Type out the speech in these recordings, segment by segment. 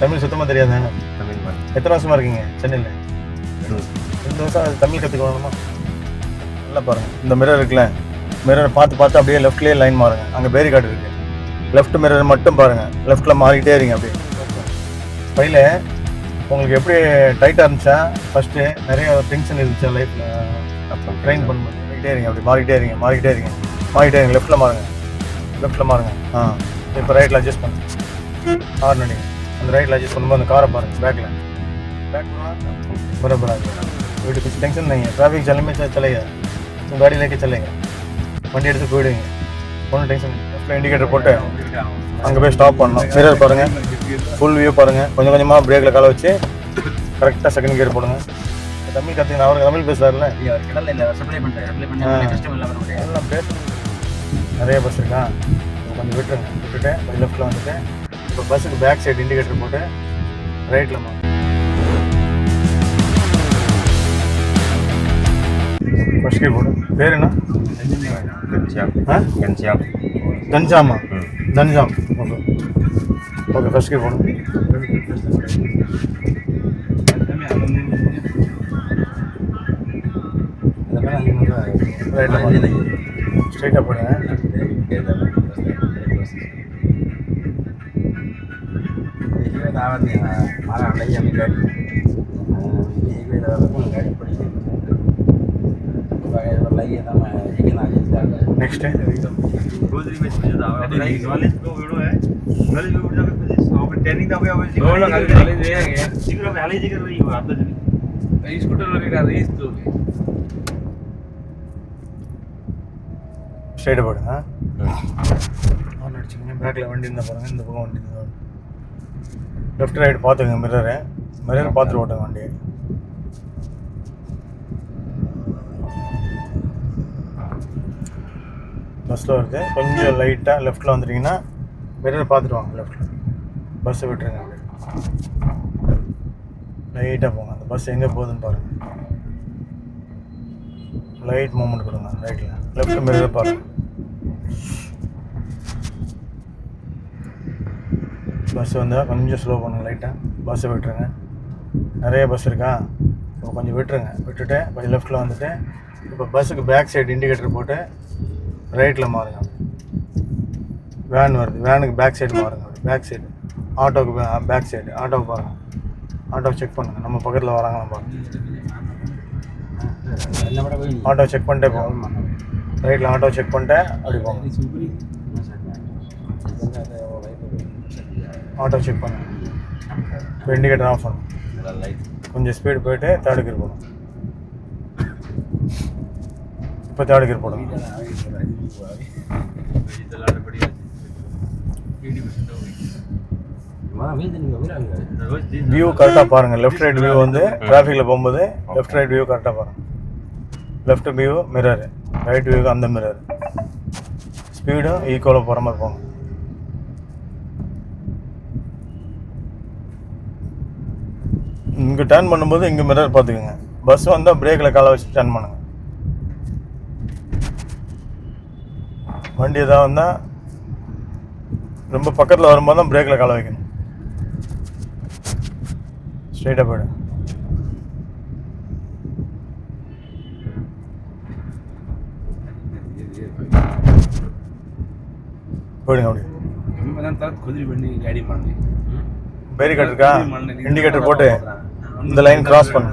தமிழ் சுத்தமாக தெரியாதா? தமிழ் எத்தனை வருஷமா இருக்கீங்க? சென்னையில்? ரெண்டு வருஷம் அது தமிழ் கற்றுக்கணுமா நல்லா பாருங்கள் இந்த மிரர் இருக்குல்ல? மிரர் பார்த்து பார்த்து அப்படியே லெஃப்ட்லேயே லைன் மாறுங்க. அங்கே பேரிகார்டு இருக்கு. லெஃப்ட் மிரர் மட்டும் பாருங்கள் லெஃப்ட்டில் மாறிக்கிட்டே இருங்க அப்படியே. பையில உங்களுக்கு எப்படி டைட்டாக இருந்துச்சா? ஃபஸ்ட்டு நிறைய டென்ஷன் இருந்துச்சா லைஃப்பில் அப்புறம் ட்ரெயின் பண்ண மாறிக்கிட்டே இருங்க அப்படி மாறிக்கிட்டே இருங்க. மாறிக்கிட்டே இருங்க. மாறிக்கிட்டே இருங்க. லெஃப்ட்டில் மாறுங்க. லெஃப்ட்டில் மாறுங்க. ஆ. இப்போ ரைட்டில் அட்ஜஸ்ட் பண்ணுங்க ஹார்ன் அடிங்க அந்த ரைட்டில் அட்ஜஸ்ட் பண்ணும்போது அந்த காரை பாருங்க பேக்கில் बैक बराबर आ गया कोई कुछ टेंशन नहीं है ट्रैफिक चलने में च- चलेगा तुम गाड़ी लेके चलेगा வண்டி எடுத்து போயிடுவீங்க ஒன்றும் டென்ஷன் லெஃப்ட்டில் இண்டிகேட்டர் போட்டு அங்கே போய் ஸ்டாப் பண்ணணும் மிரர் பாருங்கள் ஃபுல் வியூ பாருங்கள் கொஞ்சம் கொஞ்சமாக பிரேக்கில் காலை வச்சு கரெக்டாக செகண்ட் கியர் போடுங்க தமிழ் கற்றுக்கணும் அவருக்கு தமிழ் பேசுறாருல கடல்ல இல்ல சப்ளை பண்றேன் சப்ளை ஆ. பண்ண கஸ்டமர் எல்லாம் வர முடியாது எல்லாம் பேசணும் நிறைய பஸ் இருக்கா இப்போ கொஞ்சம் விட்டுருங்க விட்டுட்டு கொஞ்சம் லெஃப்ட்டில் வந்துட்டு இப்போ பஸ்ஸுக்கு பேக் சைடு இண்டிகேட்டர் போட்டு ரைட்டில் மா ஃபர்ஸ்ட் கீ போடு. பேர் என்ன? கன்சியாம் ஆ? கன்ஜாமா ம். கன்ஜாம் ஓகே. ஓகே ஃபர்ஸ்ட் கீ போடு. ரைட்டில் ஸ்ட்ரைட்டாக போடுங்க. நெக்ஸ்ட்டு ஸ்ட்ரைட்டாக போடுங்க ஆன் அடிச்சிங்க பேக்கில் வண்டி இருந்தால் பாருங்கள் இந்த பக்கம் வண்டி இருந்தால் லெஃப்ட் ரைட் பார்த்துங்க மிரரு மிரர் பார்த்துட்டு ஓட்டுங்க வண்டி பஸ்ஸில் வருது. கொஞ்சம் லைட்டாக லெஃப்ட்டில் வந்துட்டீங்கன்னா மிரர் பார்த்துட்டு வாங்க லெஃப்ட்டில் பஸ்ஸை விட்டுருங்க லைட்டாக போங்க. அந்த பஸ் எங்கே போகுதுன்னு பாருங்கள் லைட் மூமெண்ட் கொடுங்க ரைட்டில் லெஃப்ட் மிரர் பாருங்க பஸ் வந்தால் கொஞ்சம் ஸ்லோ பண்ணுங்க லைட்டாக பஸ்ஸை விட்டுருங்க. நிறைய பஸ் இருக்கா? இப்போ கொஞ்சம் விட்டுருங்க. விட்டுட்டு கொஞ்சம் லெஃப்ட்டில் வந்துட்டு இப்போ பஸ்ஸுக்கு பேக் சைடு இண்டிகேட்டர் போட்டு ரைட்டில் மாறுங்க. வேன் வருது. வேனுக்கு பேக் சைடு மாறுங்க. பேக் சைடு ஆட்டோவுக்கு பேக் சைடு ஆட்டோவுக்கு பாருங்க ஆட்டோ செக் பண்ணுங்கள் நம்ம பக்கத்தில் வராங்களா பாருங்க. ஆட்டோ செக் பண்ணிட்டே போங்க. ரைட்டில் ஆட்டோ செக் பண்ணிட்டு அப்படி போங்க. ஆட்டோ செக் பண்ணுங்க இப்போ இண்டிகேட்டர் ஆஃப் பண்ணும் கொஞ்சம் ஸ்பீடு போயிட்டு தேர்டு கியர் போடும். இப்போ தேர்டு கியர் போடுங்க வியூ கரெக்டாக பாருங்கள் லெஃப்ட் ரைட் வியூ வந்து டிராஃபிக்கில் போகும்போது லெஃப்ட் ரைட் வியூ கரெக்டாக பாருங்கள் லெஃப்ட் வியூ மிரரு ரைட் வியூக்கு அந்த மிரர் ஸ்பீடும் ஈக்குவலாக போகிற மாதிரி போங்க இங்கே டர்ன் பண்ணும்போது இங்கே மிரர் பார்த்துக்குங்க. பஸ் வந்தால் பிரேக்கில் காலை வச்சு டர்ன் பண்ணுங்க. வண்டி எதாவது வந்தால் ரொம்ப பக்கத்தில் வரும்போது தான் பிரேக்கில் காலை வைக்கணும். ஸ்ட்ரைட்டாக போய்டு. போயிடுங்க அப்படி பேரிகார்டு இருக்கா? இண்டிகேட்டர் போட்டு. இந்த லைன் கிராஸ் பண்ணு.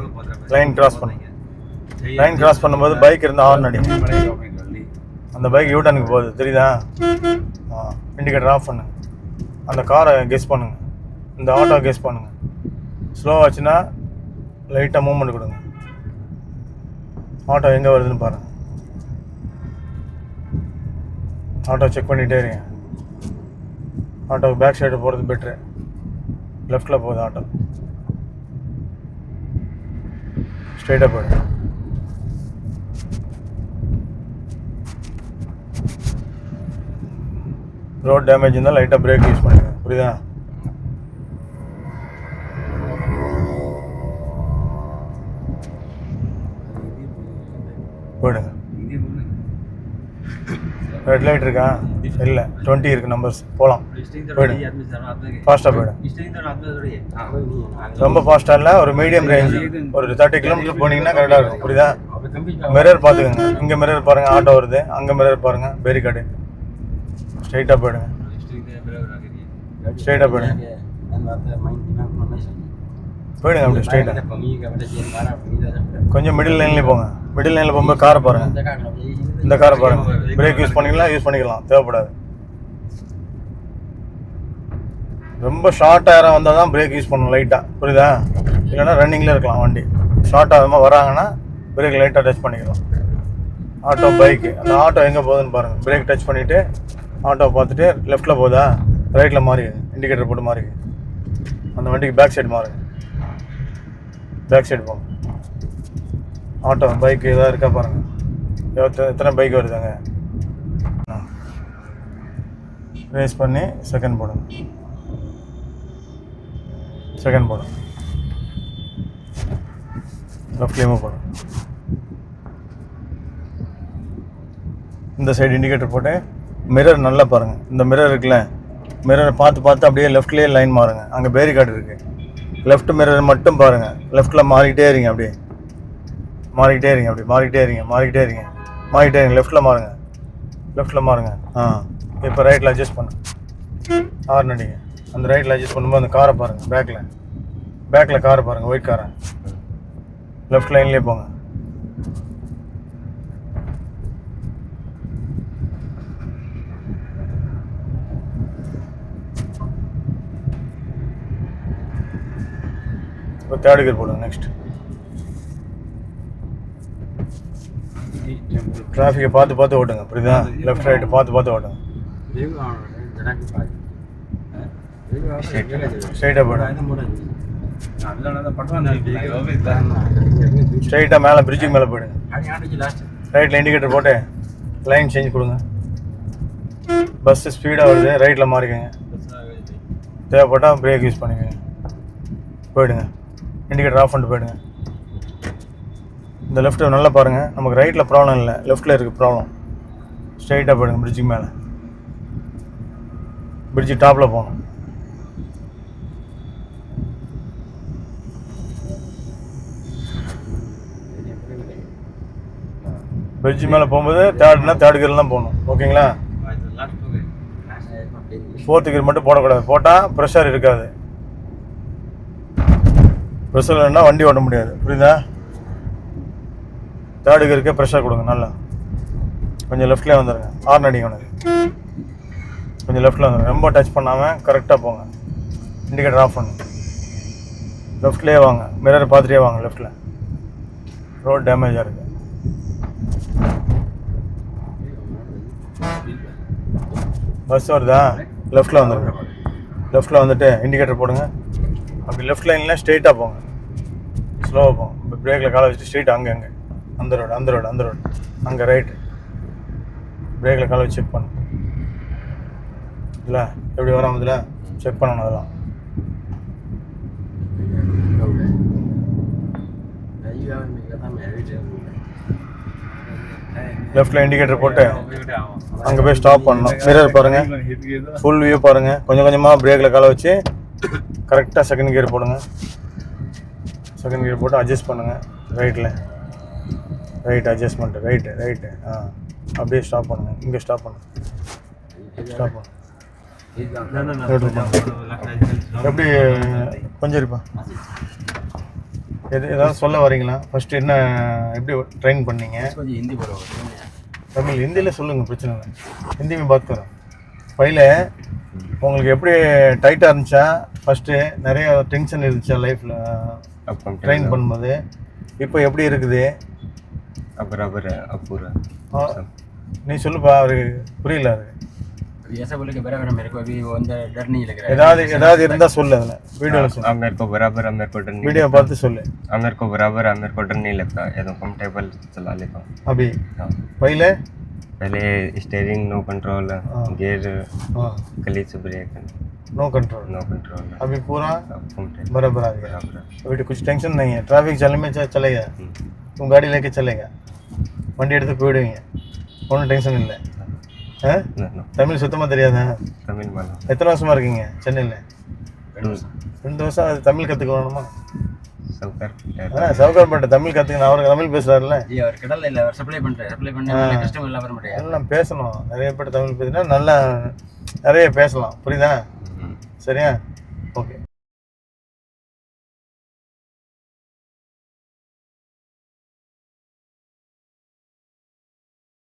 லைன் கிராஸ் பண்ணு. லைன் கிராஸ் பண்ணும்போது பைக் இருந்தால் ஹார்ன் அடிங்க அந்த பைக் யூட்டனுக்கு போகுது. தெரியுதா? ஆ இண்டிகேட்டர் ஆஃப் பண்ணு. அந்த காரை கெஸ் பண்ணுங்க. இந்த ஆட்டோ கெஸ் பண்ணுங்க. ஸ்லோவாச்சுன்னா லைட்டாக மூவ்மெண்ட் கொடுங்க. ஆட்டோ எங்கே வருதுன்னு பாருங்க. ஆட்டோ செக் பண்ணிகிட்டே இருங்க. ஆட்டோ பேக் சைடு போகிறது பெட்ரு லெஃப்டில் போகுது ஆட்டோ ஸ்ட்ரைட்டாக போயிடு ரோட் டேமேஜ் இருந்தால் லைட்டாக பிரேக் யூஸ் பண்ணுங்க. புரியுதா? போயிடுங்க. ரெட் லைட் இருக்கா? இல்லை. டுவெண்ட்டி இருக்கு நம்பர்ஸ் போகலாம் போயிடு. ஃபாஸ்ட்டாக போயிடு. ரொம்ப ஃபாஸ்ட்டாக இல்லை ஒரு மீடியம் ரேஞ்ச் ஒரு தேர்ட்டி கிலோமீட்டர் போனீங்கன்னா கரெக்டாக இருக்கும். புரியுதா? மிரர் பார்த்துக்கோங்க. இங்கே மிரர் பாருங்கள் ஆட்டோ வருது. அங்கே மிரர் பாருங்கள் பேரிகார்டு ஸ்ட்ரைட்டாக போயிடுங்க. ஸ்ட்ரைட்டாக போயிடுங்க. போயிடுங்க அப்படி ஸ்ட்ரைட்டாக கொஞ்சம் மிடில் லைன்லேயே போங்க. மிடில் லைனில் போகும்போது காரை பாருங்கள் இந்த காரை பாருங்க. பிரேக் யூஸ் பண்ணிக்கலாம் யூஸ் பண்ணிக்கலாம். தேவைப்படாது. ரொம்ப ஷார்ட் ஆயிரம் வந்தால் தான் பிரேக் யூஸ் பண்ணணும் லைட்டாக புரியுதா? இல்லைன்னா ரன்னிங்கில் இருக்கலாம் வண்டி. ஷார்ட் ஆகாமல் வராங்கன்னா பிரேக் லைட்டாக டச் பண்ணிக்கலாம். ஆட்டோ பைக்கு அந்த ஆட்டோ எங்கே போகுதுன்னு பாருங்கள் பிரேக் டச் பண்ணிவிட்டு ஆட்டோ பார்த்துட்டு லெஃப்ட்டில் போகுதா ரைட்டில் மாறி இண்டிகேட்டர் போட்டு மாறி அந்த வண்டிக்கு பேக் சைடு மாறுங்க பேக் சைடு போங்க. ஆட்டோ பைக் ஏதாவது இருக்கா பாருங்கள் எவ்வளோ எத்தனை பைக் வருதுங்க? ரேஸ் பண்ணி செகண்ட் போடுங்க. செகண்ட் போடுங்க. லெஃப்ட்லேயுமே போடுங்க. இந்த சைடு இண்டிகேட்டர் போட்டு மிரர் நல்லா பாருங்கள் இந்த மிரர் இருக்குல்ல மிரரை பார்த்து பார்த்து அப்படியே லெஃப்ட்லேயே லைன் மாறுங்க. அங்கே பேரிகார்டு இருக்குது லெஃப்ட் மிரர் மட்டும் பாருங்கள் லெஃப்ட்டில் மாறிக்கிட்டே இருங்க அப்படியே. மாறிக்கிட்டே இருங்க அப்படி மாறிக்கிட்டே இருங்க. மாறிக்கிட்டே இருங்க. மாறிக்கிட்டே இருங்க. லெஃப்ட்டில் மாறுங்க. லெஃப்ட்டில் மாறுங்க. ஆ. இப்போ ரைட்டில் அட்ஜஸ்ட் பண்ணு. ஹார்ன் அடிங்க அந்த ரைட்டில் அட்ஜஸ்ட் பண்ணும்போது அந்த காரை பாருங்கள் பேக்கில் பேக்கில் காரை பாருங்கள் ஒயிட் காரை லெஃப்ட் லைன்லேயே போங்க இப்போ தேர்ட் கியர் போடுங்க நெக்ஸ்ட் டிராஃபிக்கை பார்த்து பார்த்து ஓட்டுங்க புரியுதா? லெஃப்ட் ரைட்டு பார்த்து பார்த்து ஓட்டுங்க. ஸ்ட்ரைட்டாக போயிடுங்க ஸ்ட்ரைட்டாக மேலே பிரிட்ஜுக்கு மேலே போயிடுங்க. ரைட்டில் இண்டிகேட்டர் போட்டு லைன் சேஞ்ச் கொடுங்க. பஸ்ஸு ஸ்பீடாக வருது ரைட்டில் மாறிக்கங்க. தேவைப்பட்டால் பிரேக் யூஸ் பண்ணிக்கோங்க. போயிடுங்க. இண்டிகேட்டர் ஆஃப் பண்ணிட்டு போயிடுங்க. இந்த லெஃப்ட் நல்லா பாருங்கள் நமக்கு ரைட்டில் ப்ராப்ளம் இல்லை. லெஃப்ட்டில் இருக்குது ப்ராப்ளம் ஸ்ட்ரைட்டாக போயிடுங்க பிரிட்ஜுக்கு மேலே. பிரிட்ஜு டாப்பில் போகணும். பிரிட்ஜு மேலே போகும்போது தேர்ட்னா தேர்ட் கியரில் தான் போகணும். ஓகேங்களா ஃபோர்த்து கியர் மட்டும் போடக்கூடாது. போட்டால் ப்ரெஷர் இருக்காது. ப்ரெஷர் இல்லைன்னா வண்டி ஓட்ட முடியாது. புரியுதா? தேர்டு கியருக்கு ப்ரெஷர் கொடுங்க நல்லா. கொஞ்சம் லெஃப்ட்லேயே வந்துடுங்க ஆர்ன் அடிங்க உனக்கு. கொஞ்சம் லெஃப்ட்டில் வந்துடுங்க ரொம்ப டச் பண்ணாமல் கரெக்டாக போங்க. இண்டிகேட்டர் ஆஃப் பண்ணுங்க லெஃப்ட்லேயே வாங்க. மிரர் பார்த்துட்டே வாங்க லெஃப்ட்டில் ரோட் டேமேஜாக இருக்குது பஸ் வருதா? லெஃப்ட்டில் வந்துருங்க. லெஃப்ட்டில் வந்துட்டு இண்டிகேட்டர் போடுங்க. அப்படி லெஃப்ட் லைன்லாம் ஸ்ட்ரெயிட்டாக போங்க. ஸ்லோவாக போங்க. இப்போ பிரேக்கில் காலை வச்சுட்டு ஸ்ட்ரெயிட் அங்கே அங்கே. அந்த ரோடு அந்த ரோடு அந்த ரோடு அங்கே ரைட்டு பிரேக்கில் காலை வச்சு செக் பண்ணு. இல்லை? எப்படி வராம இதில் செக் பண்ணணும் அதெல்லாம். லெஃப்டில் இண்டிகேட்டர் போட்டு அங்கே போய் ஸ்டாப் பண்ணணும். மிரர் பாருங்கள் ஃபுல் வியூ பாருங்கள் கொஞ்சம் கொஞ்சமாக பிரேக்கில் காலை வச்சு கரெக்டாக செகண்ட் கியர் போடுங்க செகண்ட் கியர் போட்டு அட்ஜஸ்ட் பண்ணுங்கள் ரைட்டில் ரைட் அட்ஜஸ்ட்மெண்ட் ரைட்டு ரைட்டு ஆ அப்படியே ஸ்டாப் பண்ணுங்கள் இங்கே ஸ்டாப் பண்ணுங்க ஸ்டாப் பண்ணுங்க எப்படி கொஞ்சம் இருப்பா எது ஏதாவது சொல்ல வரீங்களா ஃபர்ஸ்ட் என்ன எப்படி ட்ரெயின் பண்ணீங்க हिंदी बरोबर தமிழ் ஹிந்தியில் சொல்லுங்கள் பிரச்சனை இல்லை ஹிந்தி में बात करो பையில உங்களுக்கு எப்படி டைட்டாக இருந்துச்சா ஃபஸ்ட்டு நிறைய டென்ஷன் இருந்துச்சா லைஃப்பில் अब कम ட்ரெயின் பண்ணும்போது இப்போ எப்படி இருக்குது अब बराबर है अब पूरा ஆ, நீ சொல்லுப்பா அவருக்கு புரியல அவருக்கு अभी ऐसा बोले कि बराबर है, मेरे को अभी वो अंदर डर नहीं लग रहा है ஏதாவது ஏதாவது இருந்தால் சொல்லு அதில் வீடியோவில் சொல்லு अब मेरे को बराबर अब मेरे को डर नहीं வீடியோ பார்த்து சொல்லு अब मेरे को बराबर अब मेरे को डर नहीं लगता एकदम कंफर्टेबल चला लेता हूँ அப்படி हाँ பையில पहले स्टेयरिंग नो कंट्रोल हाँ। गियर हाँ क्लीच break no control no control अभी पूरा अब कंफर्टेबल बराबर आ गया बराबर है। अभी तो कुछ टेंशन नहीं है ट्रैफिक चलने में च- चलेगा हम्म। तुम गाड़ी लेके चलेगा வண்டி எடுத்து போயிடுவீங்க ஒன்றும் டென்ஷன் இல்லை ஆ தமிழ் சுத்தமாக தெரியாதா தமிழ் மேலே எத்தனை வருஷமா இருக்கீங்க சென்னையில் ரெண்டு வருஷம் ரெண்டு வருஷம் அது தமிழ் கற்றுக்க வேணுமா சவுக்கர் ஆ சவுகார்பேட்டை தமிழ் கற்றுக்கணும் அவருக்கு தமிழ் பேசுகிறாருல்ல ஐயா அவர் கடல்ல இல்லை அவர் சப்ளை பண்ணுறாரு சப்ளை பண்ணி கஸ்டமர் எல்லாம் வர மாட்டேன் எல்லாம் பேசணும். நிறைய பேர் தமிழ் பேசினா நல்லா நிறைய பேசலாம். புரியுதா? சரியா?